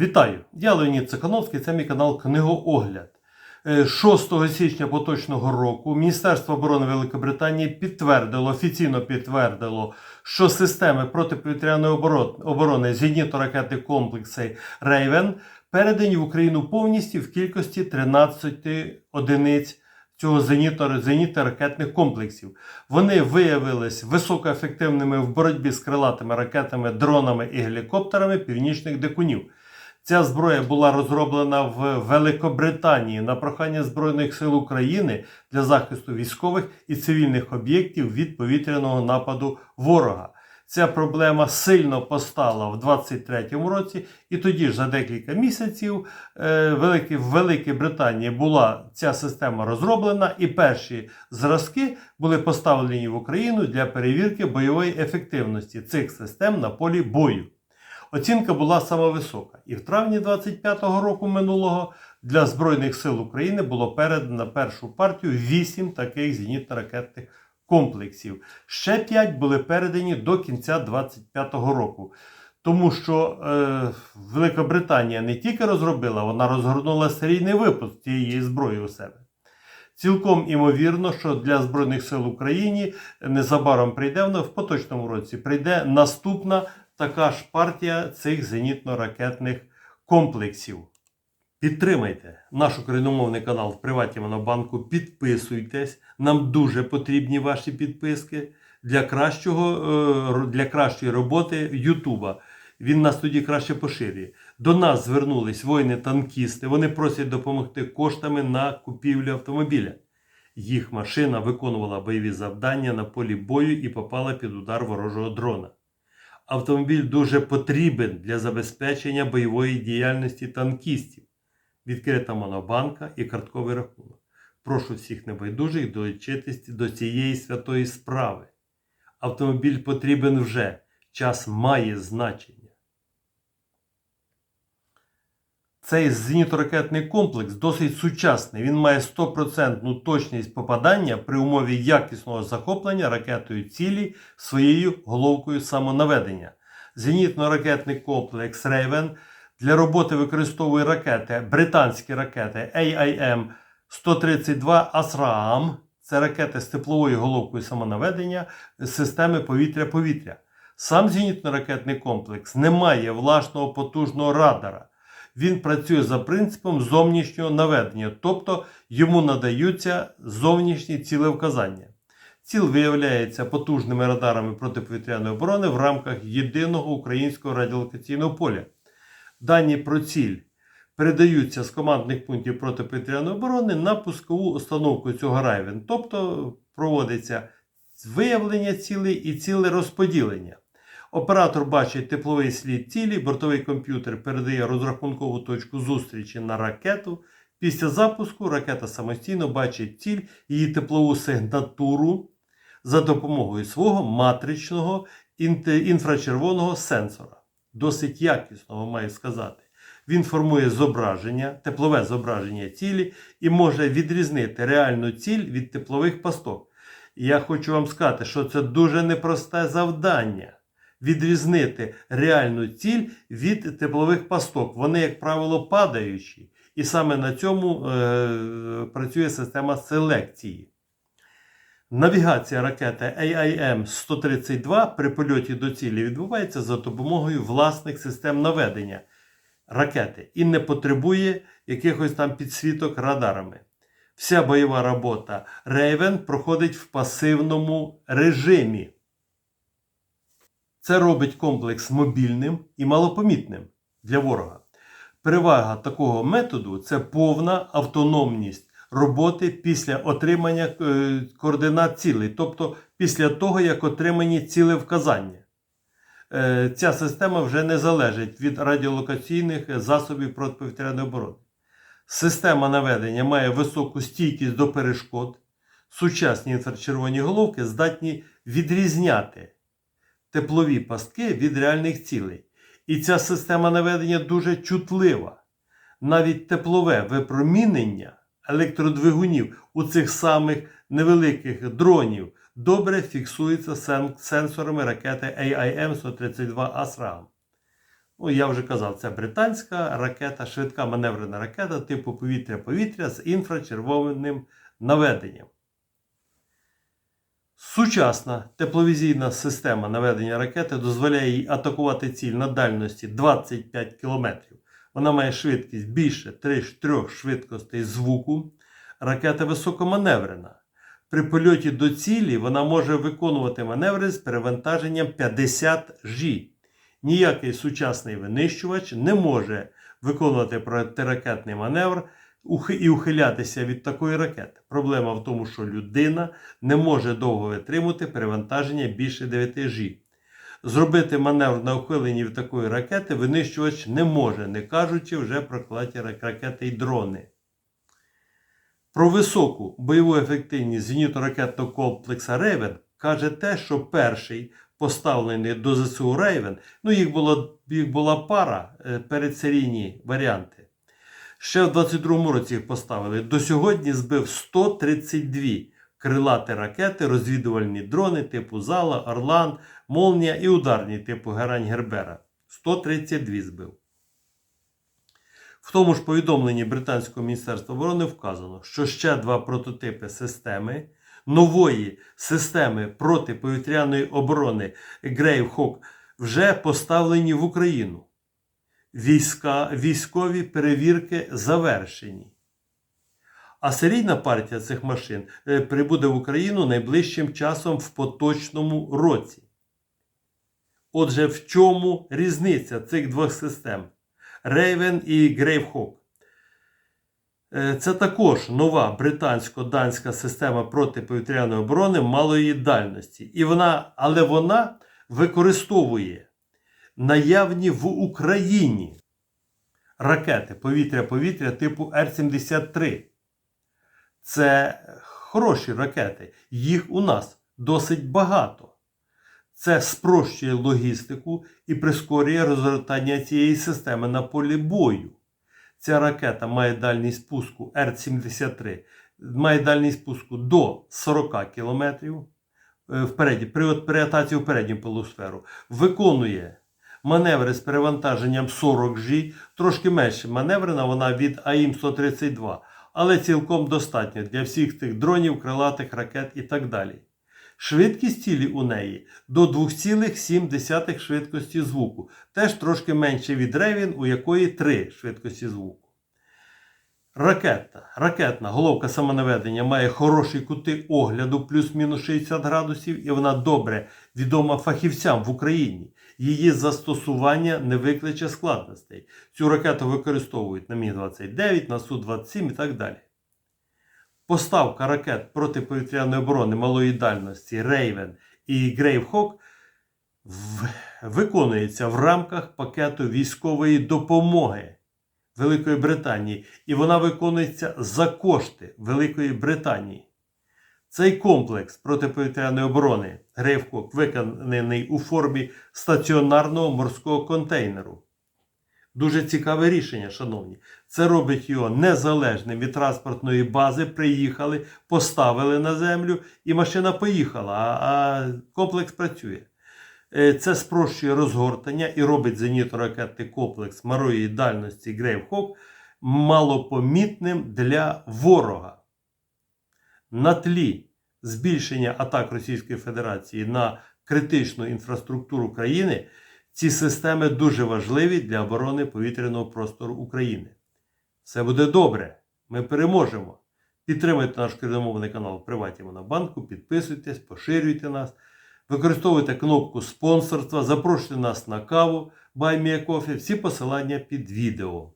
Вітаю! Я Леонід Цикановський, це мій канал Книгоогляд. Е, 6 січня поточного року Міністерство оборони Великобританії підтвердило, офіційно підтвердило, що системи протиповітряної оборони зенітно-ракетні комплекси Рейвен передані в Україну повністю в кількості 13 одиниць цього зенітно-ракетних комплексів. Вони виявились високоефективними в боротьбі з крилатими ракетами, дронами і гелікоптерами північних дикунів. Ця зброя була розроблена в Великобританії на прохання Збройних сил України для захисту військових і цивільних об'єктів від повітряного нападу ворога. Ця проблема сильно постала в 23-му році, і тоді ж за декілька місяців е, в Великій Британії була ця система розроблена, і перші зразки були поставлені в Україну для перевірки бойової ефективності цих систем на полі бою. Оцінка була саме висока. І в травні 25-го року минулого для Збройних сил України було передано першу партію 8 таких зенітно-ракетних комплексів. Ще 5 були передані до кінця 25-го року. Тому що е, Великобританія не тільки розробила, вона розгорнула серійний випуск цієї зброї у себе. Цілком імовірно, що для Збройних сил України незабаром прийде вона в поточному році прийде наступна така ж партія цих зенітно-ракетних комплексів. Підтримайте наш україномовний канал в Приваті Монобанку, підписуйтесь. Нам дуже потрібні ваші підписки для, кращого, е, для кращої роботи Ютуба. Він нас тоді краще поширює. До нас звернулись воїни-танкісти. Вони просять допомогти коштами на купівлю автомобіля. Їх машина виконувала бойові завдання на полі бою і попала під удар ворожого дрона. Автомобіль дуже потрібен для забезпечення бойової діяльності танкістів. Відкрита монобанка і картковий рахунок. Прошу всіх небайдужих долучитись до цієї святої справи. Автомобіль потрібен вже. Час має значення. Цей зенітно-ракетний комплекс досить сучасний. Він має 100% точність попадання при умові якісного захоплення ракетою цілі своєю головкою самонаведення. Зенітно-ракетний комплекс Raven для роботи використовує ракети, британські ракети AIM-132 ASRAAM. Це ракети з тепловою головкою самонаведення системи повітря-повітря. Сам зенітно-ракетний комплекс не має власного потужного радара. Він працює за принципом зовнішнього наведення, тобто йому надаються зовнішні цілевказання. Ціл виявляється потужними радарами протиповітряної оборони в рамках єдиного українського радіолокаційного поля. Дані про ціль передаються з командних пунктів протиповітряної оборони на пускову установку цього райвен, тобто проводиться виявлення цілей і ціле розподілення. Оператор бачить тепловий слід цілі, бортовий комп'ютер передає розрахункову точку зустрічі на ракету. Після запуску ракета самостійно бачить ціль, її теплову сигнатуру за допомогою свого матричного інфрачервоного сенсора. Досить якісного, маю сказати. Він формує зображення, теплове зображення цілі і може відрізнити реальну ціль від теплових пасток. Я хочу вам сказати, що це дуже непросте завдання відрізнити реальну ціль від теплових пасток. Вони, як правило, падаючі. І саме на цьому е, працює система селекції. Навігація ракети AIM-132 при польоті до цілі відбувається за допомогою власних систем наведення ракети і не потребує якихось там підсвіток радарами. Вся бойова робота Raven проходить в пасивному режимі. Це робить комплекс мобільним і малопомітним для ворога. Перевага такого методу це повна автономність роботи після отримання е, координат цілей, тобто після того, як отримані цілевказання. Е, Ця система вже не залежить від радіолокаційних засобів протиповітряної оборони. Система наведення має високу стійкість до перешкод. Сучасні інфрачервоні головки здатні відрізняти теплові пастки від реальних цілей. І ця система наведення дуже чутлива. Навіть теплове випромінення електродвигунів у цих самих невеликих дронів добре фіксується сенсорами ракети AIM-132 ASRAAM. Ну, я вже казав, це британська ракета, швидка маневрена ракета типу повітря-повітря з інфрачервоним наведенням. Сучасна тепловізійна система наведення ракети дозволяє їй атакувати ціль на дальності 25 км. Вона має швидкість більше 3 3 швидкостей звуку. Ракета високоманеврена. При польоті до цілі вона може виконувати маневри з перевантаженням 50 G. Ніякий сучасний винищувач не може виконувати протиракетний маневр і ухилятися від такої ракети. Проблема в тому, що людина не може довго витримати перевантаження більше 9 G. Зробити маневр на ухиленні від такої ракети винищувач не може, не кажучи вже про крилаті рак- ракети й дрони. Про високу бойову ефективність зенітно-ракетного комплексу Рейвен каже те, що перший поставлений до ЗСУ Рейвен, ну їх, було, їх була пара е, передсерійні варіанти. Ще в 22-му році їх поставили. До сьогодні збив 132 крилаті ракети, розвідувальні дрони типу Зала, Орлан, Молнія і ударні типу Герань Гербера. 132 збив. В тому ж повідомленні Британського міністерства оборони вказано, що ще два прототипи системи нової системи протиповітряної оборони Hawk вже поставлені в Україну. Війська, військові перевірки завершені. А серійна партія цих машин е, прибуде в Україну найближчим часом в поточному році. Отже, в чому різниця цих двох систем? Raven і. Е, Це також нова британсько-данська система протиповітряної оборони малої дальності. І вона, але вона використовує наявні в Україні ракети повітря-повітря типу Р-73. Це хороші ракети. Їх у нас досить багато. Це спрощує логістику і прискорює розгортання цієї системи на полі бою. Ця ракета має дальність спуску Р-73, має дальність спуску до 40 км впереді, при, атаці в передню полусферу. Виконує маневри з перевантаженням 40 G, трошки менше маневрена вона від АІМ-132, але цілком достатньо для всіх тих дронів, крилатих ракет і так далі. Швидкість цілі у неї до 2,7 швидкості звуку, теж трошки менше від Ревін, у якої 3 швидкості звуку. Ракета, ракетна головка самонаведення має хороші кути огляду плюс-мінус 60 градусів, і вона добре відома фахівцям в Україні. Її застосування не викличе складностей. Цю ракету використовують на Мі-29, на Су-27 і так далі. Поставка ракет протиповітряної оборони малої дальності Raven і в- виконується в рамках пакету військової допомоги Великої Британії, і вона виконується за кошти Великої Британії. Цей комплекс протиповітряної оборони Грейвкок виконаний у формі стаціонарного морського контейнеру. Дуже цікаве рішення, шановні. Це робить його незалежним від транспортної бази. Приїхали, поставили на землю, і машина поїхала, а, комплекс працює. Е, Це спрощує розгортання і робить зенітно-ракетний комплекс малої дальності Грейвхок малопомітним для ворога. На тлі збільшення атак Російської Федерації на критичну інфраструктуру країни ці системи дуже важливі для оборони повітряного простору України. Все буде добре. Ми переможемо. Підтримуйте наш україномовний канал в Приваті Монобанку, підписуйтесь, поширюйте нас, використовуйте кнопку спонсорства, запрошуйте нас на каву, Кофі, всі посилання під відео.